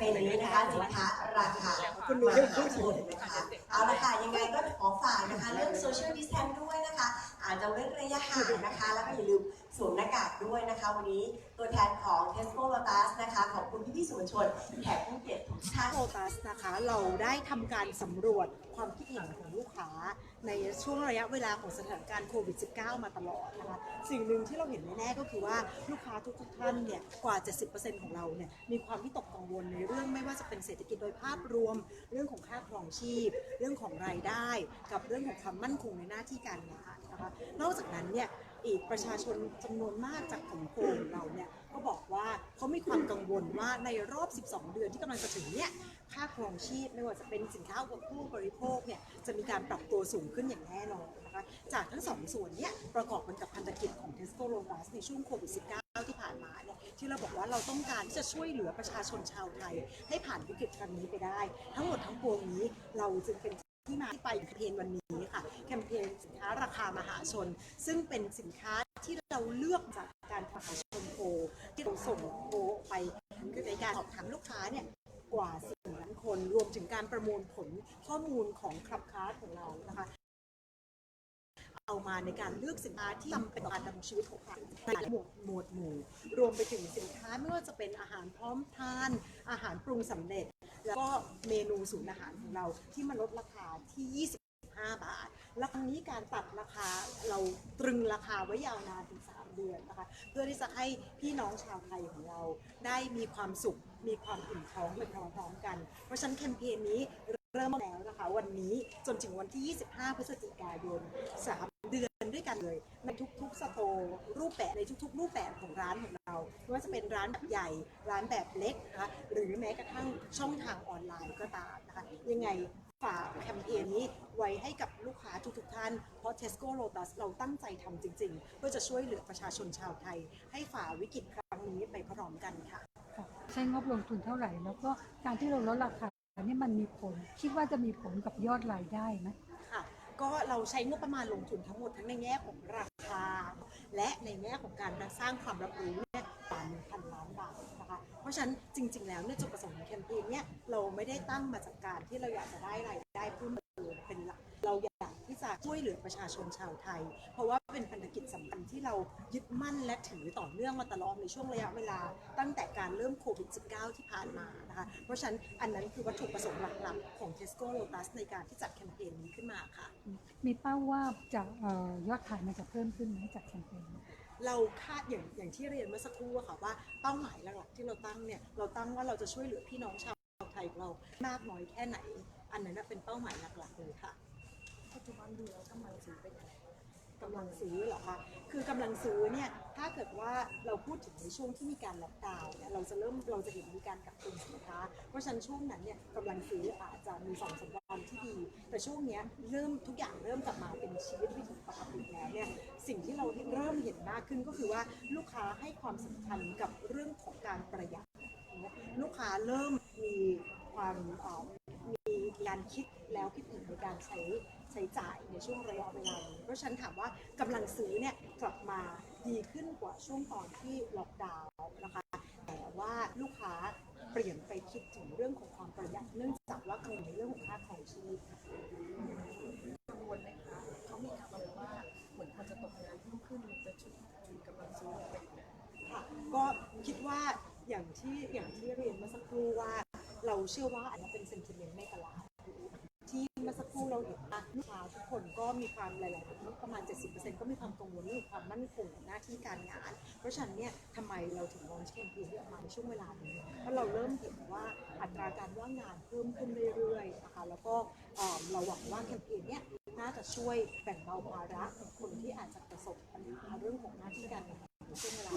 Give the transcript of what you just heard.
เปญนี้นะคะสินค้าราคาคุณรู้เรื่องมหาชนนะคะเอาละค่ะยังไงก็ขอฝากนะคะเรื่อง social distance ด้วยนะคะ อาจจะเว้นระยะห่างนะคะ แล้วก็อย่าลืมสวมหน้า กากด้วยนะคะ วันนี้ตัวแทนของ Tesco Lotus นะคะขอบคุณพี่ๆสื่อมวลชนแขกผู้เกียรติทุกท่านโลตัสนะคะ เราได้ทำการสำรวจความคิดเห็นของลูกค้า ในช่วงระยะเวลาของสถานการณ์โควิด -19 มาตลอดนะคะ สิ่งหนึ่งที่เราเห็นแน่ๆก็คือว่าลูกค้าทุกๆท่านเนี่ยกว่า 70%ของเราเนี่ยมีความวิตกกังวลในเรื่องไม่ว่าจะเป็นเศรษฐกิจโดยภาพรวม เรื่องของค่าครองชีพ เรื่องของรายได้ กับเรื่องของความมั่นคงในหน้าที่การงานนะคะนอกจากนั้นเนี่ยอีกประชาชนจำนวนมากจากของโพลเราเนี่ยก็บอกว่าเขามีความกังวลว่าในรอบ 12 เดือนที่กำลังจะถึงเนี่ยค่าครองชีพไม่ว่าจะเป็นสินค้าอุปโภคบริโภคเนี่ยจะมีการปรับตัวสูงขึ้นอย่างแน่นอนนะคะจากทั้งสองส่วนเนี่ยประกอบกันกับพันธกิจของ Tesco Lotus ในช่วงโควิด -19 ที่ผ่านมาเนี่ยที่เราบอกว่าเราต้องการที่จะช่วยเหลือประชาชนชาวไทย ให้ผ่านวิกฤตครั้งนี้ไปได้ ทั้งหมดทั้งปวงนี้เราจึงเป็นที่มาที่ไปแคมเปญวันนี้ ค่ะแคมเปญสินค้าราคามหาชน ซึ่งเป็นสินค้าที่เราเลือกจากการประชาชนโพลที่เราส่งโพลไปคือในการสอบถามลูกค้าเนี่ยกว่า4ล้านคนรวมถึงการประมวลผลข้อมูลของคลับค้าของเรานะคะเอามาในการเลือกสินค้าที่จำเป็นต่อการดำชีวิตของเราในหมวดหมวดหมู่ รวมไปถึงสินค้าไม่ว่าจะเป็นอาหารพร้อมทาน อาหารปรุงสำเร็จ แล้วก็เมนูศูนย์อาหารของเราที่มาลดราคาที่ 5 บาท และครั้งนี้การตัดราคาเราตรึงราคาไว้ยาวนานถึง 3 เดือนนะคะ เพื่อที่จะให้พี่น้องชาวไทยของเราได้มีความสุข มีความอิ่มท้องไปพร้อมๆกัน เพราะฉะนั้นแคมเปญนี้เริ่มแล้วนะคะ วันนี้จนถึงวันที่ 25 พฤศจิกายน 3 เดือนด้วยกันเลย ในทุกๆสโตร์รูปแบบในทุกๆ รูปแบบของร้านของเราไม่ว่าจะเป็นร้านแบบใหญ่ ร้านแบบเล็กนะคะหรือแม้กระทั่งช่องทางออนไลน์ก็ตามนะคะยังไง ฝากแคมเปญนี้ไว้ให้กับลูกค้าทุกๆท่าน เพราะ Tesco Lotus เราตั้งใจทำจริงๆ เพื่อจะช่วยเหลือประชาชนชาวไทย ให้ฝ่าวิกฤตครั้งนี้ไปพร้อมกันค่ะค่ะใช้งบลงทุนเท่าไหร่ แล้วก็การที่เราลดราคานี่มันมีผล คิดว่าจะมีผลกับยอดรายได้ไหมค่ะ ก็เราใช้งบประมาณลงทุนทั้งหมดทั้งในแง่ของราคา และในแง่ของการสร้างความรับรู้เนี่ยกว่า 1,000 ล้านบาทนะคะ เพราะฉะนั้นจริง ๆ แล้วเนี่ยจุดประสงค์ของแคมเปญเนี่ยเราไม่ได้ตั้งมาจากการที่เราอยากจะได้รายได้เพิ่มเติมเป็นหลักเราอยากที่จะช่วยเหลือประชาชนชาวไทย เพราะว่าเป็นพันธกิจสำคัญที่เรายึดมั่นและถือต่อเนื่องมาตลอดในช่วงระยะเวลา ตั้งแต่การเริ่มโควิด -19 ที่ผ่านมานะคะ เพราะฉะนั้นอันนั้นคือวัตถุประสงค์หลักๆ ของ Tesco Lotus ในการที่จัดแคมเปญนี้ขึ้นมาค่ะ มีเป้าว่าจะยอดขายมันจะเพิ่มขึ้นไหมจากแคมเปญ เราคาดอย่างอย่างที่เรียนเมื่อสักครู่อะค่ะว่าเป้าหมายหลักๆที่เราตั้งเนี่ยเราตั้งว่าเราจะช่วยเหลือพี่น้องชาวไทยของเรามากน้อยแค่ไหน อันนั้นนะเป็นเป้าหมายหลักๆเลยค่ะปัจจุบันดูแล้วกำลังซื้อเป็นยังไงกำลังซื้อเหรอคะ คือกำลังซื้อเนี่ย ถ้าเกิดว่าเราพูดถึงในช่วงที่มีการล็อกดาวน์เนี่ย เราจะเริ่มเราจะเห็นมีการกักตุนสินค้า เพราะฉะนั้นช่วงนั้นเนี่ยกำลังซื้ออาจจะมีสองสามวันที่ ดีแต่ช่วงเนี้ยเริ่มทุกอย่างเริ่มกลับมาเป็นชีวิตวิถีปกติแล้วเนี่ยสิ่งที่เราเริ่มเห็นมากขึ้นก็คือว่าลูกค้าให้ความสำคัญกับเรื่องของการประหยัดลูกค้าเริ่มมีความมีการคิดแล้วคิดอีกในการใช้ใช้จ่ายในช่วงระยะเวลานี้เพราะฉันถามว่ากำลังซื้อเนี่ยกลับมาดีขึ้นกว่าช่วงตอนที่ล็อกดาวน์นะคะแต่ว่าลูกค้าเปลี่ยนไปคิดถึง คิดว่าอย่างที่อย่างที่เรียนเมื่อสักครู่ว่า เราเชื่อว่าอันนี้เป็นเซนติเมนต์ในตลาดที่เมื่อสักครู่เราเห็นว่าลูกค้าทุกคนก็มีความหลายๆประมาณ 70%ก็มีความกังวลเรื่องความมั่นคงหน้าที่การงาน เพราะฉะนั้นเนี่ยทำไมเราถึงลอนแคมเปญนี้ออกมาในช่วงเวลานี้เพราะเราเริ่มเห็นว่าอัตราการว่างงานเพิ่มขึ้นเรื่อยๆนะคะแล้วก็เราหวังว่าแคมเปญเนี้ยน่าจะช่วยแบ่งเบาภาระของคนที่อาจจะประสบปัญหาเรื่องของหน้าที่การงานในช่วงเวลา